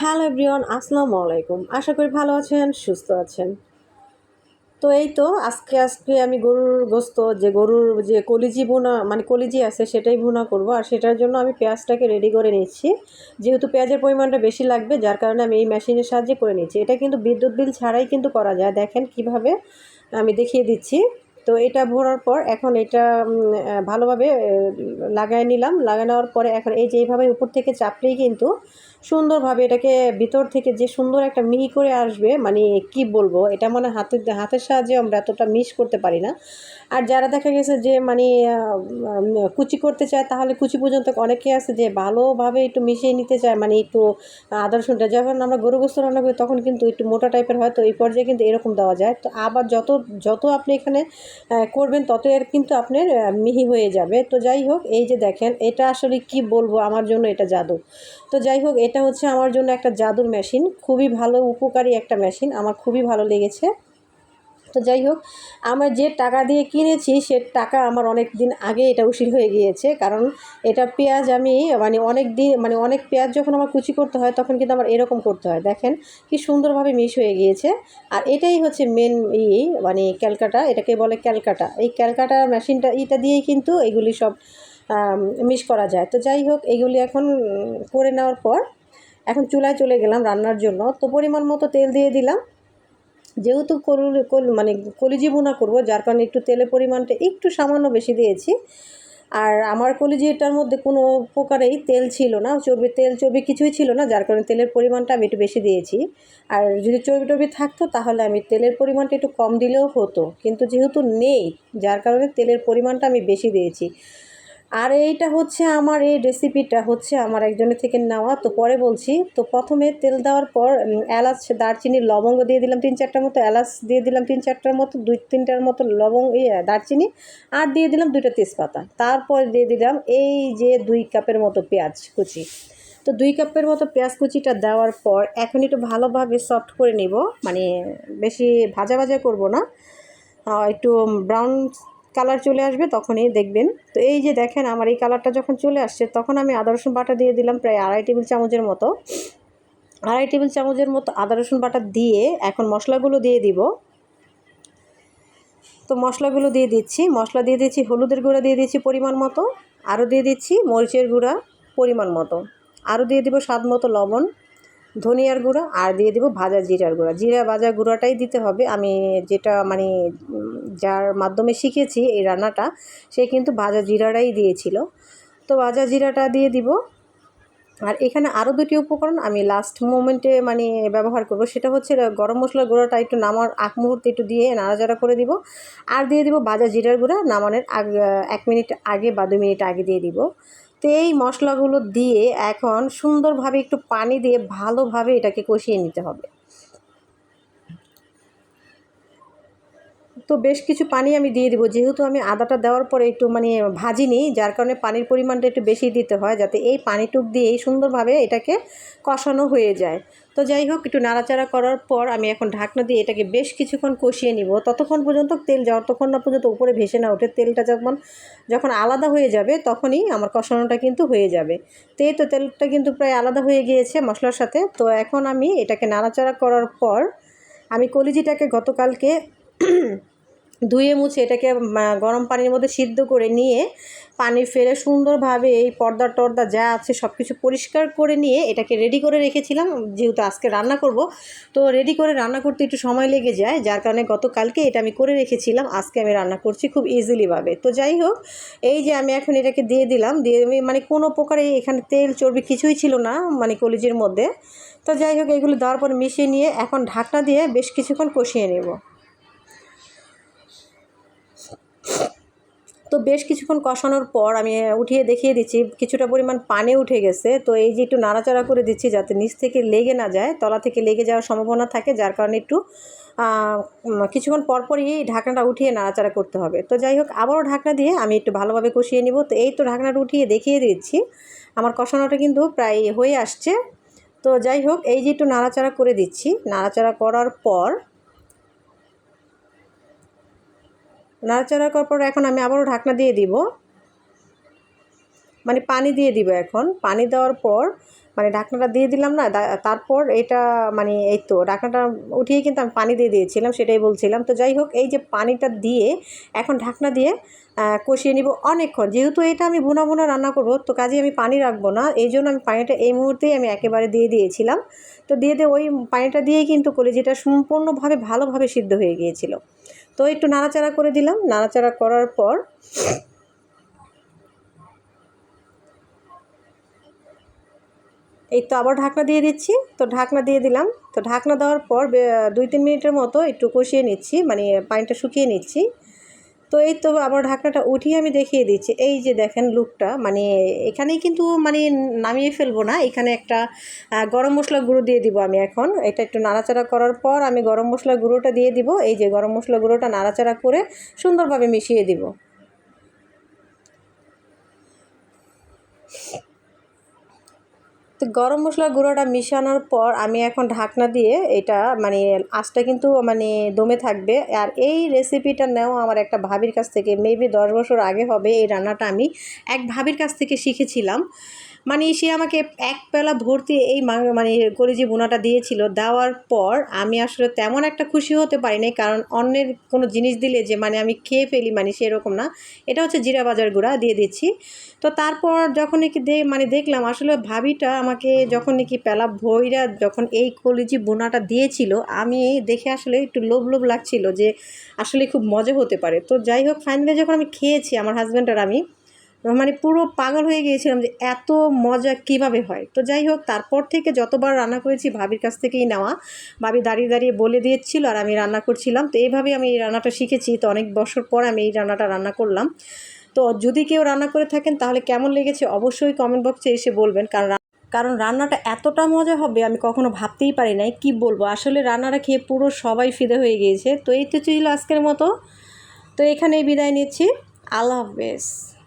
Hello everyone, আসসালামু আলাইকুম। আশা করি ভালো আছেন, সুস্থ আছেন। তো এই তো, আজকে আজকে আমি গরুর গোস্ত, যে গরুর যে কলিজি ভুনা মানে কলিজি আছে সেটাই ভুনা করব। আর সেটার জন্য আমি পেঁয়াজটাকে রেডি করে নিচ্ছি। যেহেতু পেঁয়াজের পরিমাণটা বেশি লাগবে, যার কারণে আমি এই মেশিনের সাহায্যে করে নিচ্ছি। এটা কিন্তু বিদ্যুৎ বিল ছাড়াই কিন্তু করা যায়। দেখেন কীভাবে আমি দেখিয়ে দিচ্ছি। তো এটা ভরার পর এখন এটা ভালোভাবে লাগাই নিলাম। লাগাই নেওয়ার পরে এখন এই যে এইভাবে উপর থেকে চাপলেই কিন্তু সুন্দরভাবে এটাকে ভিতর থেকে যে সুন্দর একটা মিহি করে আসবে মানে কি বলব, এটা মানে হাতের হাতের সাহায্যে আমরা এতটা মিস করতে পারি না। আর যারা দেখা গেছে যে মানে কুচি করতে চায়, তাহলে কুচি পর্যন্ত অনেকে আছে যে ভালোভাবে একটু মিশিয়ে নিতে চায় মানে একটু আদা রসুনটা যখন আমরা গরু গোস্ত রান্না করি, তখন কিন্তু একটু মোটা টাইপের হয় তো এই পর্যায়ে কিন্তু এরকম দেওয়া যায়। তো আবার যত যত আপনি এখানে করবেন, ততই আর কিন্তু আপনার মিহি হয়ে যাবে। তো যাই হোক, এই যে দেখেন, এটা আসলে কি বলব, আমার জন্য এটা জাদু। তো যাই হোক, এটা হচ্ছে আমার জন্য একটা জাদুর মেশিন। খুবই ভালো, উপকারী একটা মেশিন। আমার খুবই ভালো লেগেছে। তো যাই হোক, আমার যে টাকা দিয়ে কিনেছি, সে টাকা আমার অনেক দিন আগে এটা উসিল হয়ে গিয়েছে। কারণ এটা পেঁয়াজ আমি মানে অনেক দিন মানে অনেক পেঁয়াজ যখন আমার কুচি করতে হয়, তখন কিন্তু আমার এরকম করতে হয়। দেখেন কি সুন্দরভাবে মিশ হয়ে গিয়েছে। আর এটাই হচ্ছে মেন ই মানে ক্যালকাটা, এটাকে বলে ক্যালকাটা। এই ক্যালকাটা মেশিনটা এটা দিয়েই কিন্তু এগুলি সব মিশ করা যায়। তো যাই হোক, এগুলি এখন করে নেওয়ার পর, এখন চুলায় চলে গেলাম রান্নার জন্য। তো পরিমাণ মতো তেল দিয়ে দিলাম। যেহেতু কল- মানে কলিজি ভুনা করব, যার কারণে একটু তেলের পরিমাণটা একটু সামান্য বেশি দিয়েছি। আর আমার কলিজিটার মধ্যে কোনো প্রকারেই তেল ছিল না, চর্বি, তেল চর্বি কিছুই ছিল না, যার কারণে তেলের পরিমাণটা আমি একটু বেশি দিয়েছি। আর যদি চর্বি টর্বি থাকতো, তাহলে আমি তেলের পরিমাণটা একটু কম দিলেও হতো। কিন্তু যেহেতু নেই, যার কারণে তেলের পরিমাণটা আমি বেশি দিয়েছি। আর এইটা হচ্ছে আমার এই রেসিপিটা হচ্ছে আমার একজনের থেকে নেওয়া। তো পরে বলছি, তো প্রথমে তেল দেওয়ার পর এলাচ দারচিনি লবঙ্গ দিয়ে দিলাম তিন চারটার মতো, এলাচ দিয়ে দিলাম তিন চারটার মতো, দুই তিনটার মতো লবঙ্গ ইয়ে দারচিনি, আর দিয়ে দিলাম দুইটা তেজপাতা। তারপর দিয়ে দিলাম এই যে দুই কাপের মতো পেঁয়াজ কুচি। তো দুই কাপের মতো পেঁয়াজ কুচিটা দেওয়ার পর, এখন একটু ভালোভাবে সফট করে নিব মানে বেশি ভাজা ভাজা করব না। একটু ব্রাউন কালার চলে আসবে তখনই দেখবেন। তো এই যে দেখেন আমার এই কালারটা যখন চলে আসছে, তখন আমি আদা, রসুন বাটা দিয়ে দিলাম প্রায় আড়াই টেবিল চামচের মতো। আড়াই টেবিল চামচের মতো আদা, রসুন বাটা দিয়ে এখন মশলাগুলো দিয়ে দিব। তো মশলাগুলো দিয়ে দিচ্ছি। মশলা দিয়ে দিচ্ছি, হলুদের গুঁড়া দিয়ে দিচ্ছি পরিমাণ মতো। আরও দিয়ে দিচ্ছি মরিচের গুঁড়া পরিমাণ মতো। আরও দিয়ে দিব স্বাদ মতো লবণ। ধনিয়ার গুঁড়ো আর দিয়ে দেবো ভাজা জিরার গুঁড়া। জিরা ভাজা গুঁড়াটাই দিতে হবে। আমি যেটা মানে যার মাধ্যমে শিখেছি এই রান্নাটা, সে কিন্তু ভাজা জিরাটাই দিয়েছিল। তো ভাজা জিরাটা দিয়ে দিব। আর এখানে আরও দুটি উপকরণ আমি লাস্ট মোমেন্টে মানে ব্যবহার করব। সেটা হচ্ছে গরম মশলার গুঁড়োটা একটু নামার আগ মুহূর্তে একটু দিয়ে নাড়াচাড়া করে দিব। আর দিয়ে দিব বাজা জিরার গুঁড়া নামানোর আগ এক মিনিট আগে বা দু মিনিট আগে দিয়ে দিব। তো এই মশলাগুলো দিয়ে এখন সুন্দরভাবে একটু পানি দিয়ে ভালোভাবে এটাকে কষিয়ে নিতে হবে। তো বেশ কিছু পানি আমি দিয়ে দিব। যেহেতু আমি আদাটা দেওয়ার পরে একটু মানে ভাজিনি, যার কারণে পানির পরিমাণটা একটু বেশি দিতে হয়, যাতে এই পানিটুক দিয়েই সুন্দরভাবে এটাকে কষানো হয়ে যায়। তো যাই হোক, একটু নাড়াচাড়া করার পর আমি এখন ঢাকনা দিয়ে এটাকে বেশ কিছুক্ষণ কষিয়ে নিব। ততক্ষণ পর্যন্ত তেল যতক্ষণ না পর্যন্ত উপরে ভেসে না ওঠে। তেলটা যখন যখন আলাদা হয়ে যাবে, তখনই আমার কষানোটা কিন্তু হয়ে যাবে। তো এই তো তেলটা কিন্তু প্রায় আলাদা হয়ে গিয়েছে মশলার সাথে। তো এখন আমি এটাকে নাড়াচাড়া করার পর আমি কলিজিটাকে গতকালকে ধুয়ে মুছে এটাকে গরম পানির মধ্যে সিদ্ধ করে নিয়ে পানি ফেলে সুন্দরভাবে এই পর্দা টর্দা যা আছে সব কিছু পরিষ্কার করে নিয়ে এটাকে রেডি করে রেখেছিলাম। যেহেতু আজকে রান্না করব, তো রেডি করে রান্না করতে একটু সময় লেগে যায়, যার কারণে গতকালকে এটা আমি করে রেখেছিলাম। আজকে আমি রান্না করছি খুব ইজিলিভাবে তো যাই হোক, এই যে আমি এখন এটাকে দিয়ে দিলাম, দিয়ে মানে কোনো প্রকারে এখানে তেল, চর্বি কিছুই ছিল না মানে কলিজির মধ্যে। তো যাই হোক, এগুলো দেওয়ার পর মিশিয়ে নিয়ে এখন ঢাকনা দিয়ে বেশ কিছুক্ষণ কষিয়ে নেব। তো বেশ কিছুক্ষণ কষানোর পর আমি উঠিয়ে দেখিয়ে দিচ্ছি, কিছুটা পরিমাণ পানি উঠে গেছে। তো এই যে একটু নাড়াচাড়া করে দিচ্ছি যাতে নিচ থেকে লেগে না যায়, তলা থেকে লেগে যাওয়ার সম্ভাবনা থাকে, যার কারণে একটু কিছুক্ষণ পরপরই এই ঢাকনাটা উঠিয়ে নাড়াচাড়া করতে হবে। তো যাই হোক, আবারও ঢাকনা দিয়ে আমি একটু ভালোভাবে কষিয়ে নিব। তো এই তো ঢাকনাটা উঠিয়ে দেখিয়ে দিচ্ছি, আমার কষানোটা কিন্তু প্রায় হয়ে আসছে। তো যাই হোক, এই যে একটু নাড়াচাড়া করে দিচ্ছি, নাড়াচাড়া করার পর নাড়াচাড়া করার পর এখন আমি আবারও ঢাকনা দিয়ে দিব। মানে পানি দিয়ে দিব এখন। পানি দেওয়ার পর মানে ঢাকনাটা দিয়ে দিলাম না তারপর এটা মানে এই তো ঢাকনাটা উঠিয়ে কিন্তু আমি পানি দিয়ে দিয়েছিলাম, সেটাই বলছিলাম। তো যাই হোক, এই যে পানিটা দিয়ে এখন ঢাকনা দিয়ে কষিয়ে নিব অনেকক্ষণ। যেহেতু এটা আমি ভুনা ভুনা রান্না করব, তো কাজে আমি পানি রাখব না। এই জন্য আমি পানিটা এই মুহূর্তেই আমি একেবারে দিয়ে দিয়েছিলাম। তো দিয়ে দিয়ে ওই পানিটা দিয়েই কিন্তু কলিজিটা সম্পূর্ণভাবে ভালোভাবে সিদ্ধ হয়ে গিয়েছিল। তো একটু নাড়াচাড়া করে দিলাম। নাড়াচাড়া করার পর এই তো আবার ঢাকনা দিয়ে দিচ্ছি। তো ঢাকনা দিয়ে দিলাম। তো ঢাকনা দেওয়ার পর দুই তিন মিনিটের মতো একটু কষিয়ে নিচ্ছি মানে পানিটা শুকিয়ে নিচ্ছি। তো এই তো আবার ঢাকনাটা উঠিয়ে আমি দেখিয়ে দিচ্ছি। এই যে দেখেন লুকটা মানে এখানেই কিন্তু মানে নামিয়ে ফেলব না। এখানে একটা গরম মশলা গুঁড়ো দিয়ে দিব আমি এখন। এটা একটু নাড়াচাড়া করার পর আমি গরম মশলা গুঁড়োটা দিয়ে দিব। এই যে গরম মশলা গুঁড়োটা নাড়াচাড়া করে সুন্দরভাবে মিশিয়ে দিব। তো গরম মশলার গুঁড়োটা মিশানোর পর আমি এখন ঢাকনা দিয়ে এটা মানে আঁচটা কিন্তু মানে দমে থাকবে। আর এই রেসিপিটা নেওয়া আমার একটা ভাবির কাছ থেকে মেবি দশ বছর আগে হবে এই রান্নাটা আমি এক ভাবির কাছ থেকে শিখেছিলাম। মানে সে আমাকে এক বেলা ভর্তি এই মানে কলিজি বোনাটা দিয়েছিল, দেওয়ার পর আমি আসলে তেমন একটা খুশি হতে পারি পারিনি, কারণ অন্যের কোনো জিনিস দিলে যে মানে আমি খেয়ে ফেলি মানে সেরকম না। এটা হচ্ছে জিরা বাজার গুঁড়া দিয়ে দিচ্ছি। তো তারপর যখন নাকি দে মানে দেখলাম আসলে ভাবিটা আমাকে যখন নাকি পেলা ভইরা যখন এই কলিজি বোনাটা দিয়েছিল, আমি দেখে আসলে একটু লোভ লোভ লাগছিল যে আসলে খুব মজা হতে পারে। তো যাই হোক ফাইনালি যখন আমি খেয়েছি, আমার হাজব্যান্ড আর আমি মানে পুরো পাগল হয়ে গিয়েছিলাম যে এত মজা কীভাবে হয়। তো যাই হোক, তারপর থেকে যতবার রান্না করেছি ভাবির কাছ থেকেই নেওয়া। ভাবি দাঁড়িয়ে দাঁড়িয়ে বলে দিয়েছিল আর আমি রান্না করছিলাম। তো এইভাবে আমি এই রান্নাটা শিখেছি। তো অনেক বছর পর আমি এই রান্নাটা রান্না করলাম। তো যদি কেউ রান্না করে থাকেন তাহলে কেমন লেগেছে অবশ্যই কমেন্ট বক্সে এসে বলবেন। কারণ কারণ রান্নাটা এতটা মজা হবে আমি কখনো ভাবতেই পারি নাই। কি বলব? আসলে রান্নাটা খেয়ে পুরো সবাই ফিদে হয়ে গিয়েছে। তো এই তো ছিল আজকের মতো। তো এখানেই বিদায় নিচ্ছি। আল্লাহ হাফেজ।